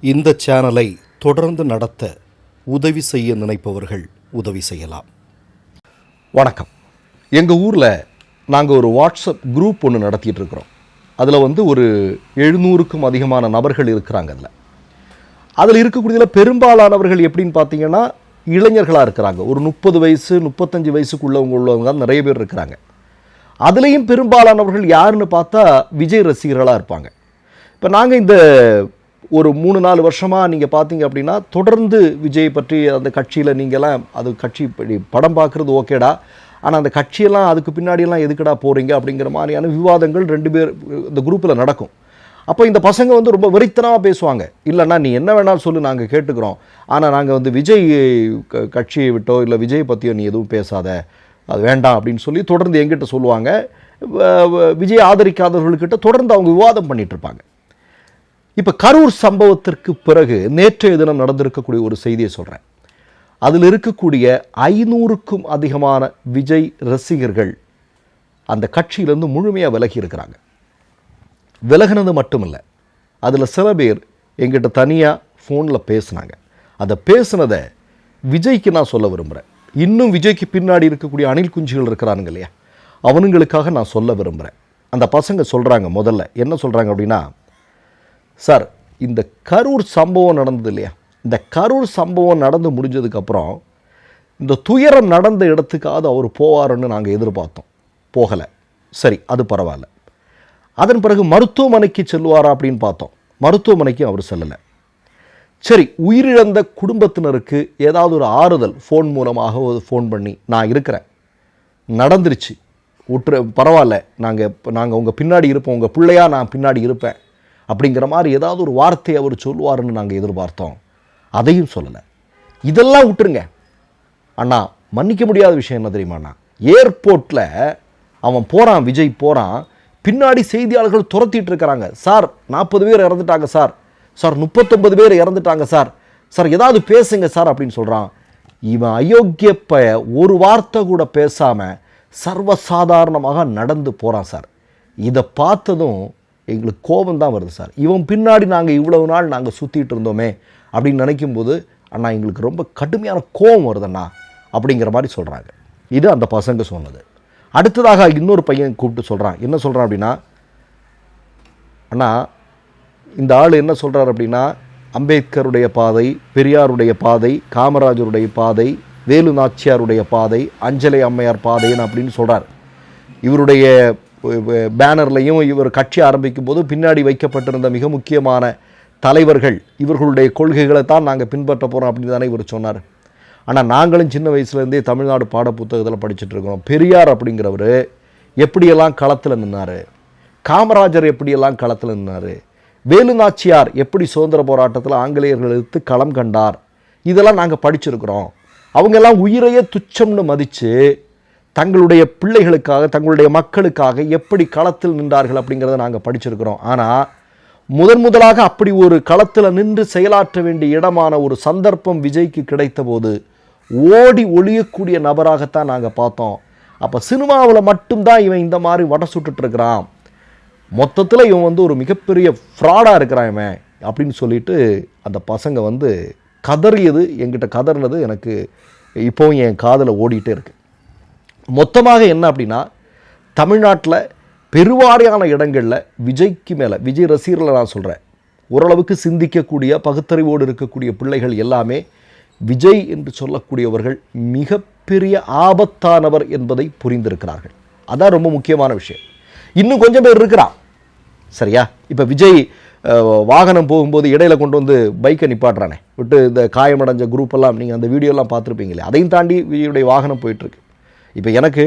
இந்த சேனலை தொடர்ந்து நடத்த உதவி செய்ய நினைப்பவர்கள் உதவி செய்யலாம். வணக்கம். எங்கள் ஊரில் நாங்கள் ஒரு வாட்ஸ்அப் குரூப் ஒன்று நடத்திட்டு இருக்கிறோம். அதில் வந்து ஒரு எழுநூறுக்கும் அதிகமான நபர்கள் இருக்கிறாங்க அதில். அதில் இருக்கக்கூடியதில் பெரும்பாலானவர்கள் எப்படின்னு பார்த்தீங்கன்னா இளைஞர்களாக இருக்கிறாங்க. ஒரு முப்பது வயசு முப்பத்தஞ்சு வயசுக்குள்ளவங்க உள்ளவங்க நிறைய பேர் இருக்கிறாங்க. அதுலேயும் பெரும்பாலானவர்கள் யாருன்னு பார்த்தா விஜய் ரசிகர்களாக இருப்பாங்க. இப்போ நாங்கள் இந்த ஒரு மூணு நாலு வருஷமாக நீங்கள் பார்த்தீங்க அப்படின்னா தொடர்ந்து விஜய் பற்றி அந்த கட்சியில் நீங்கள்லாம் அது கட்சி இப்படி படம் பார்க்குறது ஓகேடா. ஆனால் அந்த கட்சியெல்லாம் அதுக்கு பின்னாடியெல்லாம் எதுக்குடா போகிறீங்க அப்படிங்கிற மாதிரியான விவாதங்கள் ரெண்டு பேர் இந்த குரூப்பில் நடக்கும். அப்போ இந்த பசங்க வந்து ரொம்ப வெறித்தனமாக பேசுவாங்க. இல்லைன்னா நீ என்ன வேணாலும் சொல்லு நாங்கள் கேட்டுக்கிறோம். ஆனால் நாங்கள் வந்து விஜய் க- கட்சியை விட்டோ இல்லை விஜய் பற்றியோ நீ எதுவும் பேசாத. அது வேண்டாம் அப்படின்னு சொல்லி தொடர்ந்து எங்கிட்ட சொல்லுவாங்க. விஜய் ஆதரிக்காதவர்கள்கிட்ட தொடர்ந்து அவங்க விவாதம் பண்ணிகிட்ருப்பாங்க இப்போ கரூர் சம்பவத்திற்கு பிறகு நேற்றைய தினம் நடந்திருக்கக்கூடிய ஒரு செய்தியை சொல்கிறேன் அதில் இருக்கக்கூடிய ஐநூறுக்கும் அதிகமான விஜய் ரசிகர்கள் அந்த கட்சியிலேருந்து முழுமையாக விலகி இருக்கிறாங்க. விலகினது மட்டுமில்லை அதில் சில பேர் எங்கிட்ட தனியாக ஃபோனில் பேசுனாங்க. அதை பேசுனதை விஜய்க்கு நான் சொல்ல விரும்புகிறேன் இன்னும் விஜய்க்கு பின்னாடி இருக்கக்கூடிய அணில் குஞ்சுகள் இருக்கிறானுங்க இல்லையா? அவனுங்களுக்காக நான் சொல்ல விரும்புகிறேன் அந்த பசங்க சொல்கிறாங்க முதல்ல. என்ன சொல்கிறாங்க அப்படின்னா சார் இந்த கரூர் சம்பவம் நடந்தது இல்லையா? இந்த கரூர் சம்பவம் நடந்து முடிஞ்சதுக்கப்புறம் இந்த துயரம் நடந்த இடத்துக்காவது அவர் போவாருன்னு நாங்கள் எதிர்பார்த்தோம். போகலை. சரி அது பரவாயில்ல. அதன் பிறகு மருத்துவமனைக்கு செல்வாரா அப்படின்னு பார்த்தோம். மருத்துவமனைக்கும் அவர் செல்லலை. சரி உயிரிழந்த குடும்பத்தினருக்கு ஏதாவது ஒரு ஆறுதல் ஃபோன் மூலமாக ஒரு ஃபோன் பண்ணி நான் இருக்கிறேன். நடந்துருச்சு. உற்று பரவாயில்ல. நாங்கள் இப்போ நாங்கள் உங்கள் பின்னாடி இருப்போம். உங்கள் பிள்ளையாக நான் பின்னாடி இருப்பேன். அப்படிங்கிற மாதிரி ஏதாவது ஒரு வார்த்தையை அவர் சொல்லுவாருன்னு நாங்கள் எதிர்பார்த்தோம். அதையும் சொல்லலை. இதெல்லாம் விட்டுருங்க. அண்ணா மன்னிக்க முடியாத விஷயம் என்ன தெரியுமா அண்ணா? ஏர்போர்ட்டில் அவன் போகிறான் விஜய் போகிறான் பின்னாடி செய்தியாளர்கள் துரத்திட்டு இருக்கிறாங்க. சார் நாற்பது பேர் இறந்துட்டாங்க சார். சார் முப்பத்தொன்பது பேர் இறந்துட்டாங்க சார். சார் ஏதாவது பேசுங்க சார் அப்படின்னு சொல்கிறான் இவன் அயோக்கியப்ப ஒரு வார்த்தை கூட பேசாமல் சர்வசாதாரணமாக நடந்து போகிறான் சார். இதை பார்த்ததும் எங்களுக்கு கோபம் தான் வருது சார். இவன் பின்னாடி நாங்கள் இவ்வளவு நாள் நாங்கள் சுற்றிட்டு இருந்தோமே அப்படின்னு நினைக்கும்போது அண்ணா எங்களுக்கு ரொம்ப கடுமையான கோபம் வருதுண்ணா அப்படிங்கிற மாதிரி சொல்கிறாங்க இது அந்த பசங்க சொன்னது. அடுத்ததாக இன்னொரு பையன் கூப்பிட்டு சொல்கிறான் என்ன சொல்கிறான் அப்படின்னா அண்ணா இந்த ஆள் என்ன சொல்கிறார் அப்படின்னா அம்பேத்கருடைய பாதை பெரியாருடைய பாதை காமராஜருடைய பாதை வேலு நாச்சியாருடைய பாதை அஞ்சலை அம்மையார் பாதைன்னு அப்படின்னு சொல்கிறார் இவருடைய பேனர்லையும் இவர் கட்சி ஆரம்பிக்கும் போது பின்னாடி வைக்கப்பட்டிருந்த மிக முக்கியமான தலைவர்கள் இவர்களுடைய கொள்கைகளை தான் நாங்கள் பின்பற்ற போகிறோம் அப்படின்னு தானே இவர் சொன்னார். ஆனால் நாங்களும் சின்ன வயசுலேருந்தே தமிழ்நாடு பாட புத்தகத்தில் படிச்சுட்ருக்கிறோம் பெரியார் அப்படிங்கிறவர் எப்படியெல்லாம் களத்தில் நின்னார்? காமராஜர் எப்படியெல்லாம் களத்தில் நின்னார்? வேலுநாச்சியார் எப்படி சுதந்திர போராட்டத்தில் ஆங்கிலேயர்கள் எடுத்து களம் கண்டார்? இதெல்லாம் நாங்கள் படிச்சிருக்கிறோம். அவங்கெல்லாம் உயிரையே துச்சம்னு மதித்து தங்களுடைய பிள்ளைகளுக்காக தங்களுடைய மக்களுக்காக எப்படி களத்தில் நின்றார்கள் அப்படிங்கிறத நாங்கள் படிச்சிருக்கிறோம். ஆனால் முதன் முதலாக அப்படி ஒரு களத்தில் நின்று செயலாற்ற வேண்டிய இடமான ஒரு சந்தர்ப்பம் விஜய்க்கு கிடைத்த போது ஓடி ஒழியக்கூடிய நபராகத்தான் நாங்கள் பார்த்தோம். அப்போ சினிமாவில் மட்டும்தான் இவன் இந்த மாதிரி வடை சுட்டுட்ருக்கிறான் மொத்தத்தில் இவன் வந்து ஒரு மிகப்பெரிய ஃப்ராடாக இருக்கிறான் இவன் அப்படின்னு சொல்லிட்டு அந்த பசங்க வந்து கதறியது. என்கிட்ட கதறினது எனக்கு இப்போவும் என் காதில் ஓடிட்டே இருக்கு. மொத்தமாக என்ன அப்படின்னா தமிழ்நாட்டில் பெருவாரியான இடங்களில் விஜய்க்கு மேலே விஜய் ரசிகர்களை நான் சொல்கிறேன் ஓரளவுக்கு சிந்திக்கக்கூடிய பகுத்தறிவோடு இருக்கக்கூடிய பிள்ளைகள் எல்லாமே விஜய் என்று சொல்லக்கூடியவர்கள் மிகப்பெரிய ஆபத்தானவர் என்பதை புரிந்திருக்கிறார்கள். அதான் ரொம்ப முக்கியமான விஷயம். இன்னும் கொஞ்சம் பேர் இருக்கிறான். சரியா? இப்போ விஜய் வாகனம் போகும்போது இடையில கொண்டு வந்து பைக்கை நிப்பாட்டுறானே. விட்டு இந்த காயமடைஞ்ச குரூப்பெல்லாம் நீங்கள் அந்த வீடியோலாம் பார்த்துருப்பீங்களே அதையும் தாண்டி விஜயுடைய வாகனம் போயிட்டுருக்கு இப்போ எனக்கு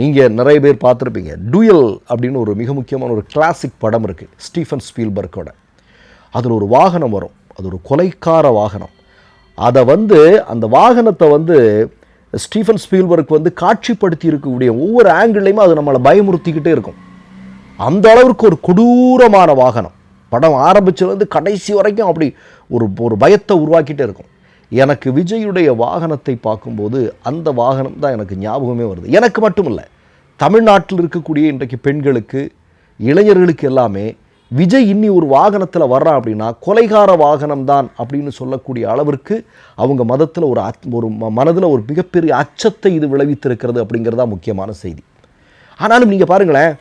நீங்கள் நிறைய பேர் பார்த்துருப்பீங்க. டூயல் அப்படின்னு ஒரு மிக முக்கியமான ஒரு கிளாசிக் படம் இருக்குது ஸ்டீஃபன் ஸ்பீல்பர்க்கோட அதில் ஒரு வாகனம் வரும். அது ஒரு கொலைக்கார வாகனம். அதை வந்து அந்த வாகனத்தை வந்து ஸ்டீஃபன் ஸ்பீல்பர்க் வந்து காட்சிப்படுத்தி இருக்கக்கூடிய ஒவ்வொரு ஆங்கிள்லையுமே அது நம்மளை பயமுறுத்திக்கிட்டே இருக்கும். அந்த அளவுக்கு ஒரு கொடூரமான வாகனம். படம் ஆரம்பிச்சதுலேருந்து கடைசி வரைக்கும் அப்படி ஒரு ஒரு பயத்தை உருவாக்கிட்டே இருக்கும். எனக்கு விஜயுடைய வாகனத்தை பார்க்கும்போது அந்த வாகனம் தான் எனக்கு ஞாபகமே வருது. எனக்கு மட்டும் இல்லை தமிழ்நாட்டில் இருக்கக்கூடிய இன்றைக்கு பெண்களுக்கு இளைஞர்களுக்கு எல்லாமே விஜய் இன்னி ஒரு வாகனத்தில் வர்றான் அப்படின்னா கொலைகார வாகனம் தான் அப்படின்னு சொல்லக்கூடிய அளவிற்கு அவங்க மதத்தில் ஒரு ஒரு மனதில் ஒரு மிகப்பெரிய அச்சத்தை இது விளைவித்திருக்கிறது அப்படிங்கிறதா முக்கியமான செய்தி. ஆனாலும் நீங்கள் பாருங்களேன்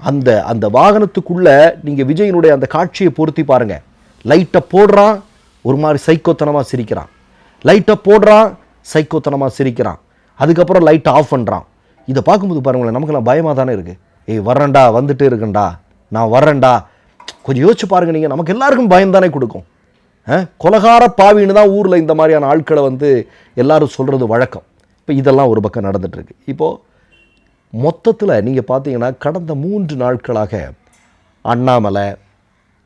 அந்த அந்த வாகனத்துக்குள்ளே நீங்கள் விஜயனுடைய அந்த காட்சியை பொருத்தி பாருங்கள் லைட்டை போடுறான் ஒரு மாதிரி சைக்கோத்தனமாக சிரிக்கிறான். லைட்டை போடுறான் சைக்கோத்தனமாக சிரிக்கிறான். அதுக்கப்புறம் லைட்டை ஆஃப் பண்ணுறான் இதை பார்க்கும்போது பாருங்களேன் நமக்கெல்லாம் பயமாக தானே இருக்குது ஏய் வர்றேன்டா வந்துட்டு இருக்கேன்டா நான் வர்றேன்டா. கொஞ்சம் யோசிச்சு பாருங்க நீங்கள் நமக்கு எல்லாருக்கும் பயம் தானே கொடுக்கும். கொலகார பாவின்னு தான் ஊரில் இந்த மாதிரியான ஆட்களை வந்து எல்லாரும் சொல்கிறது வழக்கம். இப்போ இதெல்லாம் ஒரு பக்கம் நடந்துகிட்ருக்கு இப்போது மொத்தத்தில் நீங்கள் பார்த்தீங்கன்னா கடந்த மூன்று நாட்களாக அண்ணாமலை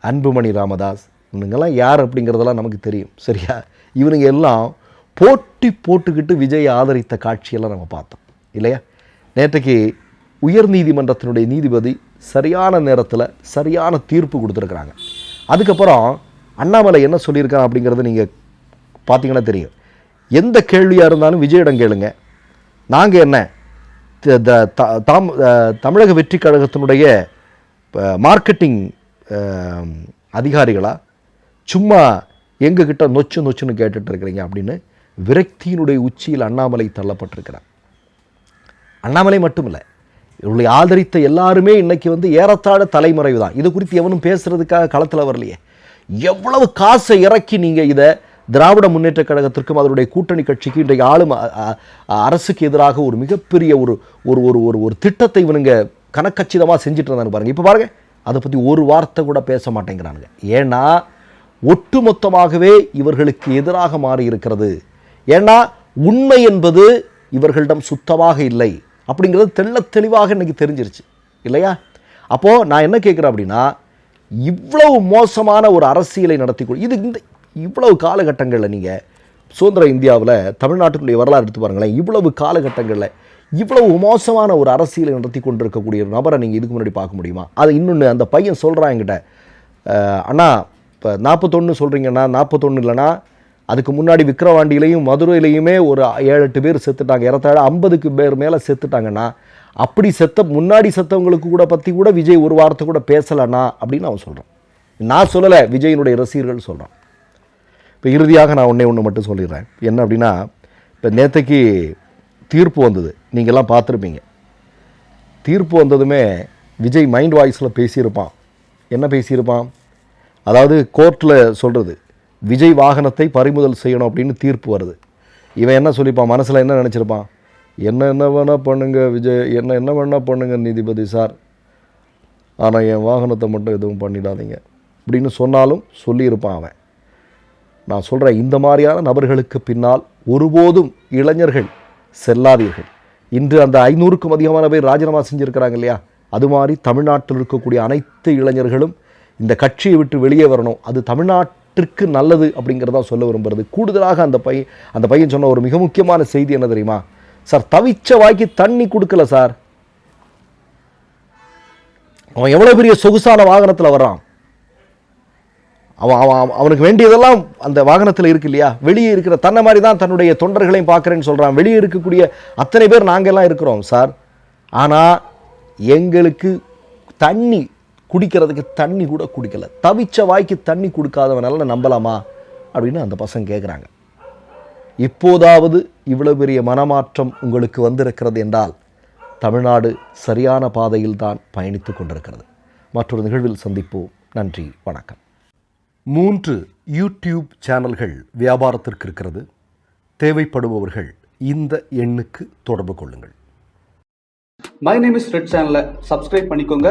அன்புமணி ராமதாஸ் இவனுங்கெல்லாம் யார் அப்படிங்கிறதெல்லாம் நமக்கு தெரியும் சரியா? இவனுங்க எல்லாம் போட்டி போட்டுக்கிட்டு விஜய் ஆதரித்த காட்சியெல்லாம் நம்ம பார்த்தோம் இல்லையா? நேற்றைக்கு உயர் நீதிமன்றத்தினுடைய நீதிபதி சரியான நேரத்தில் சரியான தீர்ப்பு கொடுத்துருக்குறாங்க. அதுக்கப்புறம் அண்ணாமலை என்ன சொல்லியிருக்கான் அப்படிங்கிறத நீங்கள் பார்த்தீங்கன்னா தெரியும். எந்த கேள்வியாக இருந்தாலும் விஜயிடம் கேளுங்க. நாங்கள் என்ன த- த- த- தாம் தமிழக வெற்றி கழகத்தினுடைய மார்க்கெட்டிங் அதிகாரிகளாக சும்மா எங்ககிட்ட நொச்சு நொச்சுன்னு கேட்டுட்டு இருக்கிறீங்க அப்படின்னு விரக்தியினுடைய உச்சியில் அண்ணாமலை தள்ளப்பட்டிருக்கிறார். அண்ணாமலை மட்டுமில்லை இவர்களை ஆதரித்த எல்லாருமே இன்றைக்கி வந்து ஏறத்தாழ தலைமறைவு தான். இது குறித்து எவனும் பேசுறதுக்காக களத்தில் வரலையே. எவ்வளவு காசை இறக்கி நீங்கள் இதை திராவிட முன்னேற்ற கழகத்திற்கும் அதனுடைய கூட்டணி கட்சிக்கு இன்றைக்கு ஆளும் அரசுக்கு எதிராக ஒரு மிகப்பெரிய ஒரு ஒரு ஒரு ஒரு ஒரு திட்டத்தை இவனுங்க கணக்கச்சிதமாக செஞ்சுட்டு இருந்தாங்க பாருங்கள் இப்போ பாருங்கள் அதை பற்றி ஒரு வார்த்தை கூட பேச மாட்டேங்கிறானுங்க. ஏன்னா ஒட்டுமொத்தமாகவே இவர்களுக்கு எதிராக மாறி இருக்கிறது ஏன்னா உண்மை என்பது இவர்களிடம் சுத்தமாக இல்லை. அப்படிங்கிறது தெள்ள தெளிவாக இன்றைக்கி தெரிஞ்சிருச்சு. இல்லையா? அப்போது நான் என்ன கேட்குறேன் அப்படின்னா இவ்வளவு மோசமான ஒரு அரசியலை நடத்தி கொடு இது இந்த இவ்வளவு காலகட்டங்களில் நீங்கள் சுதந்திர இந்தியாவில் தமிழ்நாட்டினுடைய வரலாறு எடுத்து பாருங்களேன். இவ்வளவு காலகட்டங்களில் இவ்வளவு மோசமான ஒரு அரசியலை நடத்தி கொண்டிருக்கக்கூடிய ஒரு நபரை நீங்கள் இதுக்கு முன்னாடி பார்க்க முடியுமா? அது இன்னொன்று அந்த பையன் சொல்கிறான் என்கிட்ட. அண்ணா இப்போ நாற்பத்தொன்று சொல்கிறீங்கன்னா நாற்பத்தொன்று இல்லைன்னா அதுக்கு முன்னாடி விக்கிரவாண்டியிலையும் மதுரையிலையுமே ஒரு ஏழு எட்டு பேர் செத்துட்டாங்க. ஏறத்தாழ ஐம்பதுக்கு பேர் மேலே செத்துட்டாங்கன்னா அப்படி செத்த முன்னாடி செத்தவங்களுக்கு கூட பற்றி கூட விஜய் ஒரு வார்த்தை கூட பேசலைண்ணா அப்படின்னு அவன் சொல்கிறான் நான் சொல்லலை விஜயினுடைய ரசிகர்கள் சொல்கிறான் இப்போ இறுதியாக நான் ஒன்றே ஒன்று மட்டும் சொல்லிடுறேன். என்ன அப்படின்னா இப்போ நேற்றைக்கு தீர்ப்பு வந்தது. நீங்கள்லாம் பார்த்துருப்பீங்க. தீர்ப்பு வந்ததுமே விஜய் மைண்ட் வாய்ஸில் பேசியிருப்பான். என்ன பேசியிருப்பான்? அதாவது கோர்ட்டில் சொல்கிறது விஜய் வாகனத்தை பறிமுதல் செய்யணும் அப்படின்னு தீர்ப்பு வருது. இவன் என்ன சொல்லிப்பான்? மனசில் என்ன நினச்சிருப்பான்? என்ன என்ன வேணால் பண்ணுங்க விஜய் என்ன என்ன வேணால் பண்ணுங்க நீதிபதி சார். ஆனால் என் வாகனத்தை மட்டும் எதுவும் பண்ணிடாதீங்க. அப்படின்னு சொன்னாலும் சொல்லியிருப்பான் அவன். நான் சொல்கிறேன் இந்த மாதிரியான நபர்களுக்கு பின்னால் ஒருபோதும் இளைஞர்கள் செல்லாதீர்கள். இன்று அந்த ஐநூறுக்கும் அதிகமான பேர் ராஜினாமா செஞ்சுருக்கிறாங்க இல்லையா? அது மாதிரி தமிழ்நாட்டில் இருக்கக்கூடிய அனைத்து இளைஞர்களும் இந்த கட்சியை விட்டு வெளியே வரணும். அது தமிழ்நாட்டிற்கு நல்லது அப்படிங்கிறதா சொல்ல விரும்புறது. கூடுதலாக அந்த பையன் அந்த பையன் சொன்ன ஒரு மிக முக்கியமான செய்தி என்ன தெரியுமா? சார் தவிச்ச வாய்க்கு தண்ணி கொடுக்கல சார். அவன் எவ்வளோ பெரிய சொகுசான வாகனத்தில் வர்றான். அவன் அவன் அவன் அவனுக்கு வேண்டியதெல்லாம் அந்த வாகனத்தில் இருக்கு இல்லையா? வெளியே இருக்கிற தன்னை மாதிரி தான் தன்னுடைய தொண்டர்களையும் பார்க்குறேன்னு சொல்கிறான் வெளியே இருக்கக்கூடிய அத்தனை பேர் நாங்கள் எல்லாம் இருக்கிறோம் சார். ஆனால் எங்களுக்கு தண்ணி குடிக்கிறதுக்கு தண்ணி கூட குடிக்கல. தவிச்ச வாய்க்கு தண்ணி கொடுக்காதவனால நம்பலாமா? அப்படின்னு அந்த பசங்க கேட்குறாங்க இப்போதாவது இவ்வளவு பெரிய மனமாற்றம் உங்களுக்கு வந்திருக்கிறது என்றால் தமிழ்நாடு சரியான பாதையில் தான் பயணித்து கொண்டிருக்கிறது. மற்றொரு நிகழ்வில் சந்திப்போம். நன்றி வணக்கம். மூன்று யூடியூப் சேனல்கள் வியாபாரத்திற்கு இருக்கிறது. தேவைப்படுபவர்கள் இந்த எண்ணுக்கு தொடர்பு கொள்ளுங்கள். மை நேம் இஸ் ரெட் சேனலை சப்ஸ்கிரைப் பண்ணிக்கோங்க.